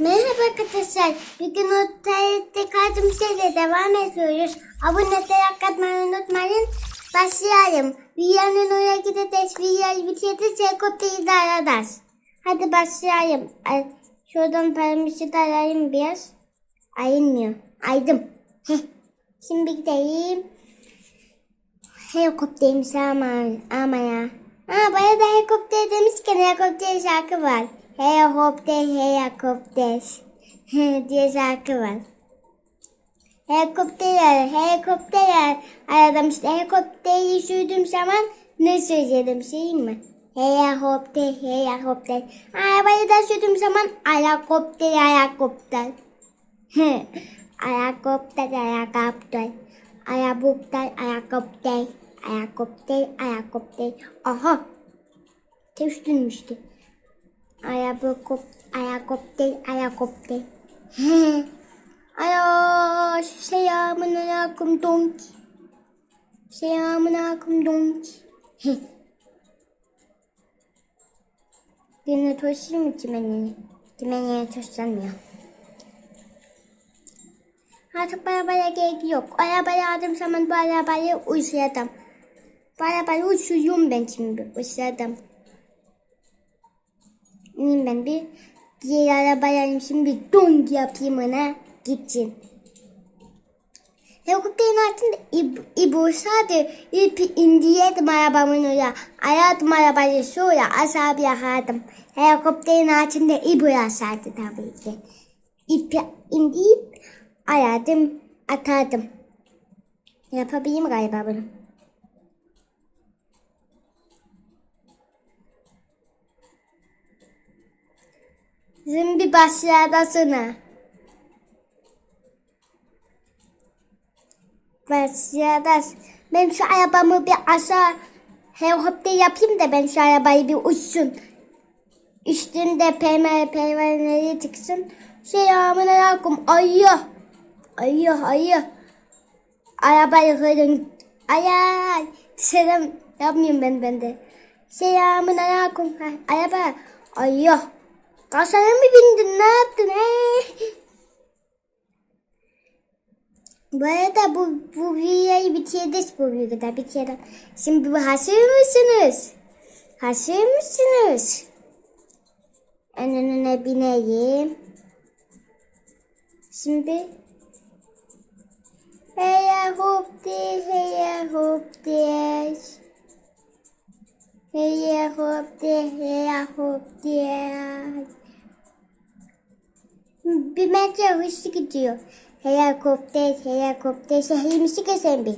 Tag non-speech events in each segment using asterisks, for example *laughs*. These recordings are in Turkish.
Merhaba arkadaşlar. Bugün o TRT kaldığımız yerle devam ediyoruz. Abone olarak katmayı unutmayın. Başlayalım. Rüyanın oraya gideceğiz. Rüyayı bitirdi. Helikopteri de aradız. Hadi başlayalım. Ay, şuradan paramızı da alayım biraz. Ayınmıyor. Aydım. Heh. Şimdi gideyim. Helikopterimiz ama, ama ya. Ha bana da helikopter demişken helikopter şarkı var. Helikopter helikopter *laughs* diye şarkı var. Helikopter helikopter aradım işte helikopteri sürdüğüm zaman ne söyledim şey mi? Helikopter helikopter. Arabayı da sürdüğüm zaman helikopter helikopter. *laughs* Helikopter helikopter. Helikopter helikopter. Helikopter helikopter. Aha. Ters dönmüştü. Ayakop, ayakopter, ayakopter. Alo, selamun aleyküm donk. Selamun aleyküm donk. Birine toşlayayım mı çimenini? Çimenine toşlanmıyor. Artık arabaya gerek yok. Arabaya aldım zaman bu arabayı uçuradım. Bu arabayı uçuruyorum ben şimdi. Uçuradım. İneyim ben bir. Diğer arabaya şimdi bir dong yapayım ona. Gitsin. Helikopterin altında ib, ibursaydı ipi indiyedim arabamın oraya. Aradım arabayı sonra aşağı yakardım. Helikopterin altında iburasaydı tabii ki. İpi indiyip aradım atardım. Yapabilirim galiba bunu. Şimdi başlayasına. Başlayas. Ben şu arabamı bir aşağı helikopter yapayım da ben şu arabayı bir uçsun. Üstünde peymer peymerleri çıksın. Selamun aleyküm. Ayı. Ayı ayı. Arabayı kırın. Ayay. Selam yapmayayım ben bende. Selamun aleyküm. Araba. Ayı. Kasaya mı bindin? Ne yaptın? He? Bu arada bu, bu videoyu bitirdik bu videoda bitirelim. Şimdi bu hazır mısınız? Hazır mısınız? En önüne bineyim. Şimdi Heya hop de, heya hop de. Heya hop de, heya hop de. Bir metre hızlı gidiyor. Helikopter, helikopter, şehrimizi kesen bir.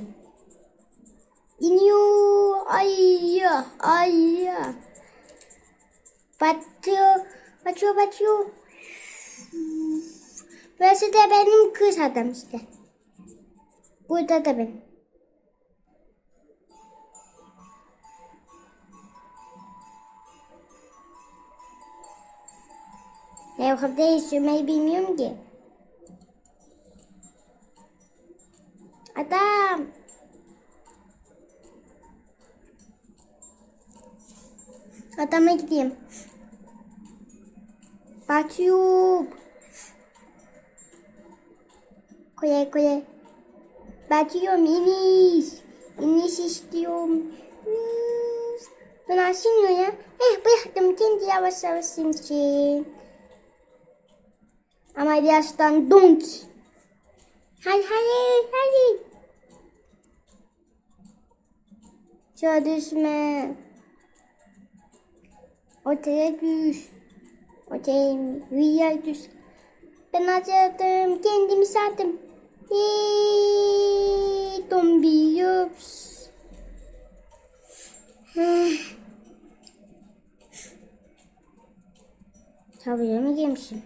İniyor, ay ya, ay ya. Batıyor, batıyor, batıyor. Burası da benim kız adam işte. Burada da ben. Helikopter sürmeyi bilmiyorum ki. Adam. Adama gideyim. Batıyor. Koye koye. Batıyorum iniş. İniş istiyorum. Ben aşınıyor ya. Eh bıraktım kendi yavaş yavaş insin. Ama yaştan donk. Hadi hadi. Şöyle düşme. Otaya düş. Otaya rüya düş. Ben acıdım. Kendimi sattım. Hey, tombi yups. Tabii mi girmişim?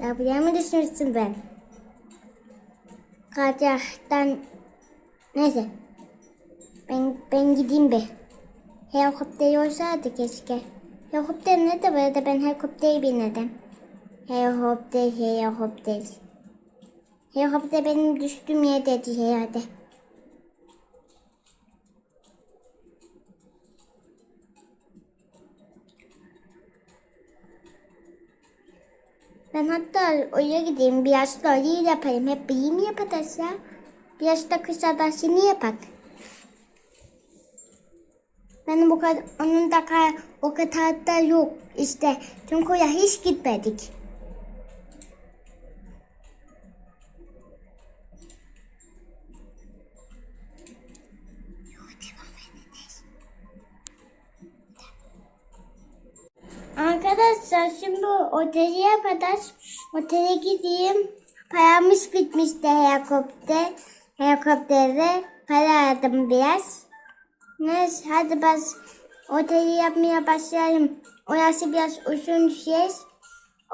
Tabii mi düşmüşsün ben? Kaçaktan neyse. Ben ben gideyim be. Helikopter olsaydı keşke. Helikopter ne de böyle ben helikoptere binerim. Helikopter, helikopter. Helikopter benim düştüğüm yerdeydi herhalde. Ben hatta oraya gideyim. Biraz da orayı yapayım. Hep bir mi yapacağız ya? Biraz da kız adasını yapak. Benim o kadar, onun da o kadar da yok işte. Çünkü oraya hiç gitmedik. Arkadaşlar şimdi oteli yapacağız. Otele gideyim. Paramız bitmişti helikopter. Helikoptere para aldım biraz. Neyse hadi bas oteli yapmaya başlayalım. Orası biraz uzun şey.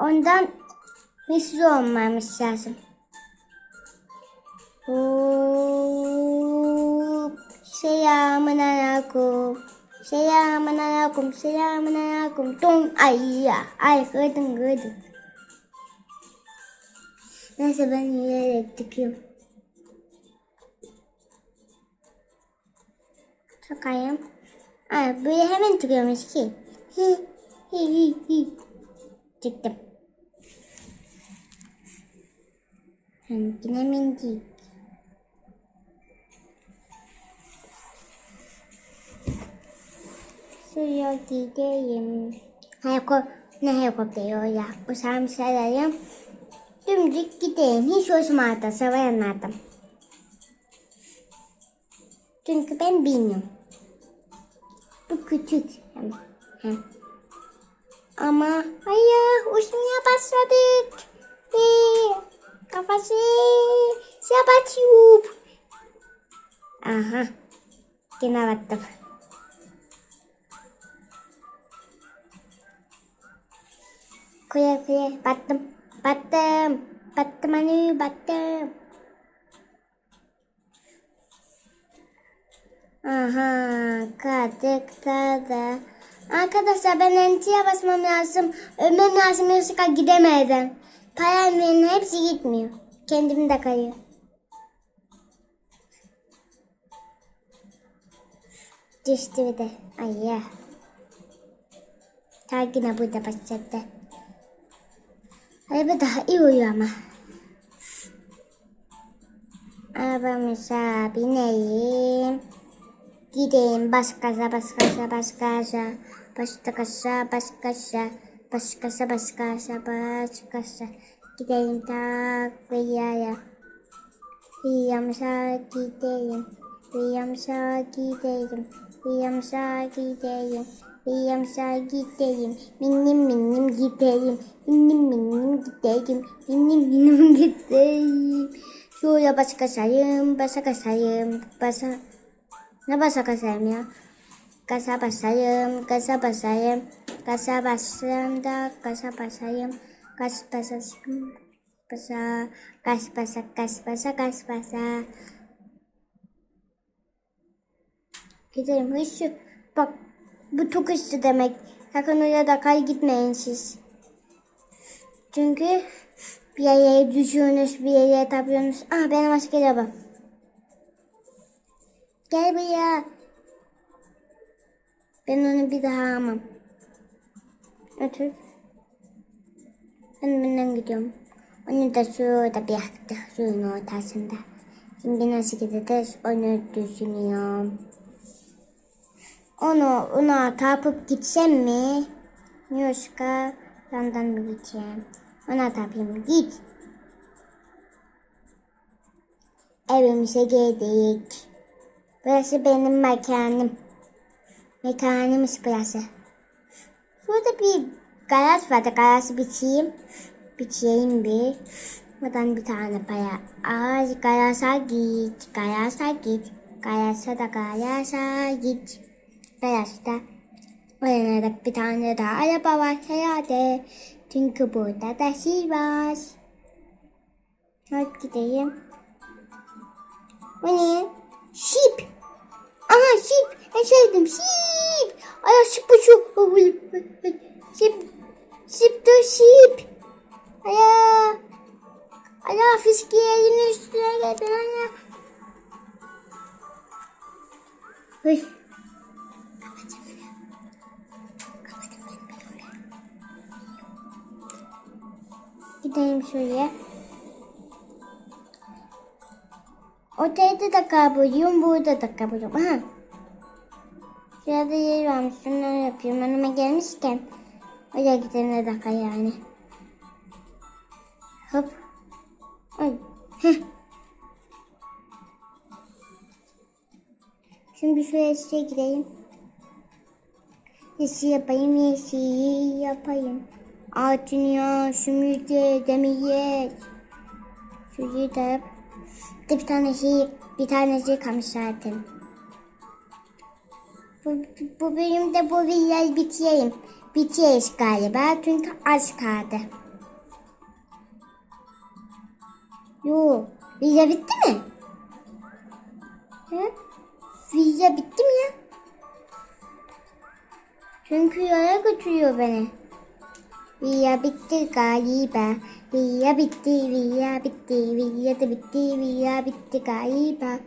Ondan hızlı olmamız lazım. Hop. Selamun aleyküm. Siang mana aku, siang mana aku, tung ayah, ayah kedeng kedeng. Nah sebenarnya itu kyu. Cakaya, ayah beli hemen tu kyu masih ki. Hi hi hi hi, cik tep. Hanya minti. 수요 기계임 해고 ne yapıp diyor ya. Bu sen şeylerim. Dümdük gideyim. Hiç hoşuma atlar. Sevenlerden. Çünkü ben bilmiyorum. Bu küçük. Ama hayır uçmaya başladık. Ee, kafası sabatiyup. Aha. Yine battım. Kuya kuya battım. Battım. Battım hani battım. Aha kaldık da. Arkadaşlar ben entiye basmam lazım. Ölmem lazım yoksa gidemedim. Paramın hepsi gitmiyor. Kendim de kayıyor. Düştü bir de. Ay ya. Ta yine burada başladı. Eipä tähän iujaama. Aivan saa pineiin. Kiteen paskassa, paskassa, paskassa, pastakassa, paskassa, paskassa, paskassa, paskassa. Kiteen taakkoja ja liian saa kiteen, liian saa kiteen, liian saa kiteen. Kıyamsa gideyim minim minim gideyim minim minim gideyim minim minim gideyim şuraya başkasayım başkasayım başka ne basa kasayım ya? Kasa basayım, kasa basayım, kasa basayım da kasa basayım, kas basayım, basa, kas basa, kas basa, kas basa. Gidelim hızlı. Bak bu çok hızlı demek. Sakın oraya da kay gitmeyin siz. Çünkü bir yere düşüyorsunuz, bir yere tapıyorsunuz. Ah benim asker arabam. Gel buraya. Ben onu bir daha almam. Otur. Ben bundan gidiyorum. Onu da şurada bıraktık suyun ortasında. Şimdi nasıl gideceğiz onu düşünüyorum. Onu ona tapıp gitsem mi? Yoksa yandan mı gideceğim? Ona tapayım git. Evimize geldik. Burası benim mekanım. Mekanımız burası. Burada bir garaj vardı. Garajı biçeyim. Biçeyim bir. Buradan bir tane para. Ay garaja git. Garaja git. Garaja da garaja git. Orada da bir tane daha araba var herhalde. Çünkü burada da şey var. Hadi gideyim. Bu ne? Şip. Aha şip. En sevdim şip. Ay şip bu şu. Şip. Şip dur şip. Aya. Aya fiski elinin üstüne geldi Otelde de kabulüyüm, burada da kabulüyüm. Aha. Şurada yer varmış, şunları yapıyorum. Önüme gelmişken oraya gidelim de dakika yani. Hop. Ay. Heh. Şimdi şuraya şuraya gireyim. Yeşil yapayım, yeşil yapayım. Altın ya, sümürde, demir. Şurayı da yap. Bir tane şey, bir tane şey kalmış zaten. Bu, bu bölümde bu videoyu bitireyim. Bitiririz galiba çünkü az kaldı. Yo, video bitti mi? Hı? Video bitti mi ya? Çünkü yola götürüyor beni. Video bitti galiba. Video bitti, video bitti, video da bitti, video bitti galiba.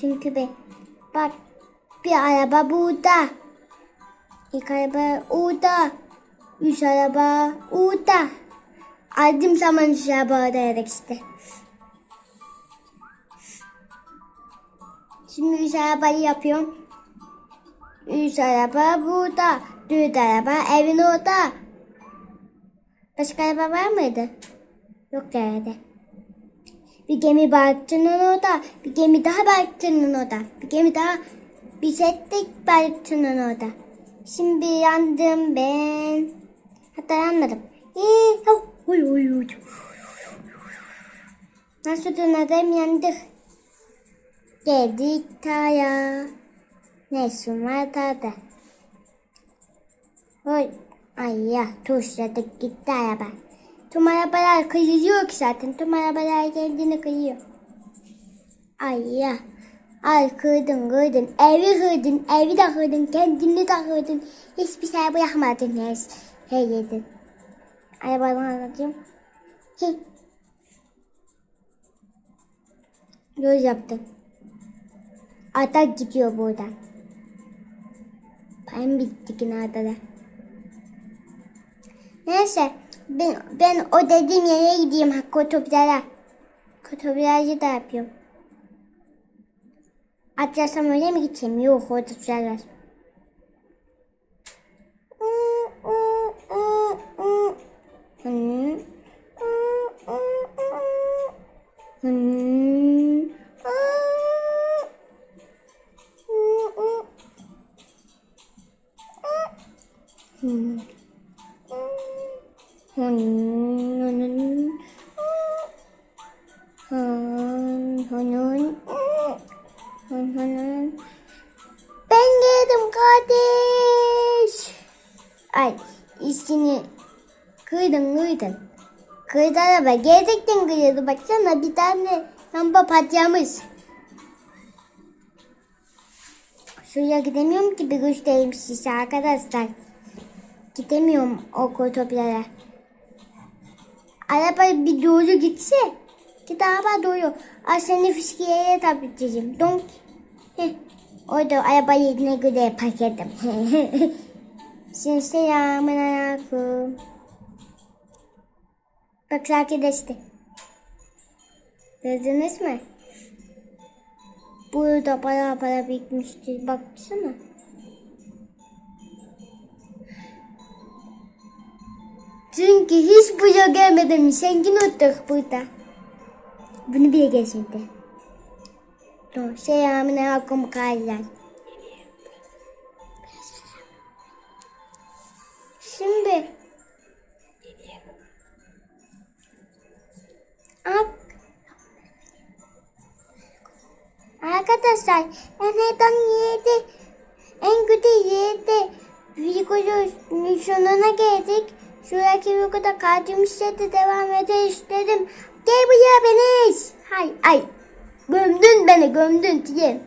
Çünkü be, bak bir araba burada. İlk araba orada. Üç araba orada. Aldım zaman üç araba arayarak işte. Şimdi üç arabayı yapıyorum. Üç araba burada. Dört araba evin orada. Başka araba var mıydı? Yok herhalde. Bir gemi balıkçının orada. Bir gemi daha balıkçının orada. Bir gemi daha bir set de balıkçının orada. Şimdi yandım ben. Hatta yanmadım. Oy, oy, oy. Nasıl dönerim yandık. Geldik taya. Ne var tada. Oy. Ay ya tuşladık gitti araba. Tüm arabalar kıyıyor ki zaten. Tüm arabalar kendini kıyıyor. Ay ya. Ay kırdın kırdın. Evi kırdın. Evi de kırdın. Kendini de kırdın. Hiçbir şey bırakmadın. Her, her yedin. Arabadan anlatayım. Hi. Yol yaptım. Atak gidiyor buradan. Ben bitti yine adada. Neyse ben, ben o dediğim yere gideyim Hakkı otobüslere. Otobüslerci de yapıyorum. Atlasam öyle mi gideceğim? Yok orada Hun, hun, hun. Hun, hun, hun. Hun, hun, hun. Ben geldim kardeş. Ay içini kıydın kıydın. Kıydı araba gerçekten kıydı. Baksana bir tane lamba patlamış. Şuraya gidemiyorum ki bir göstereyim size arkadaşlar. Gidemiyorum o otobüslere. Araba bir doğru gitse. Git araba doğru. Ay seni fiskiyeye tabitleyeceğim. Donk. Heh. Orada araba yerine göre park ettim. *laughs* Şimdi selamun aleyküm. Bak arkadaşlar. Gördünüz mü? Burada para para birikmişti. Baksana. Çünkü hiç buraya gelmedim. Zengin olduk burada. Bunu bile geçirdi. Dur. Selamun aleyküm kardeşler. Şimdi Arkadaşlar en neden yedi en kötü yedi videonun sonuna geldik. Şuradaki videoda kaldığımız yerde devam eder istedim. Gel buraya Beniz. Hay ay. Gömdün beni gömdün diye.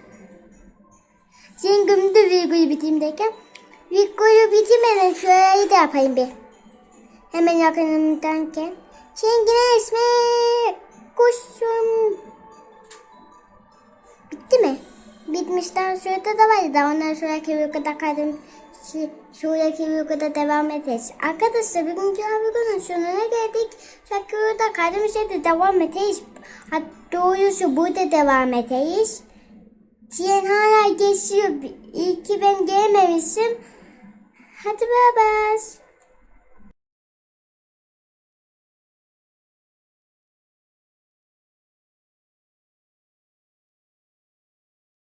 Sen gömdün videoyu bitireyim derken. Videoyu bitirmeden şurayı da yapayım bir. Hemen yakınımdanken. Şengine ismi kuşum. Bitti mi? Bitmişten sonra da vardı da ondan sonraki videoda kaldım şu, şuradaki videoda devam ederiz. Arkadaşlar bugünkü videonun sonuna geldik. Şarkıda kaldığımız yerde devam ederiz. Hatta doğrusu burada devam ederiz. Tien hala geçiyor. İyi ki ben gelmemişim. Hadi bay.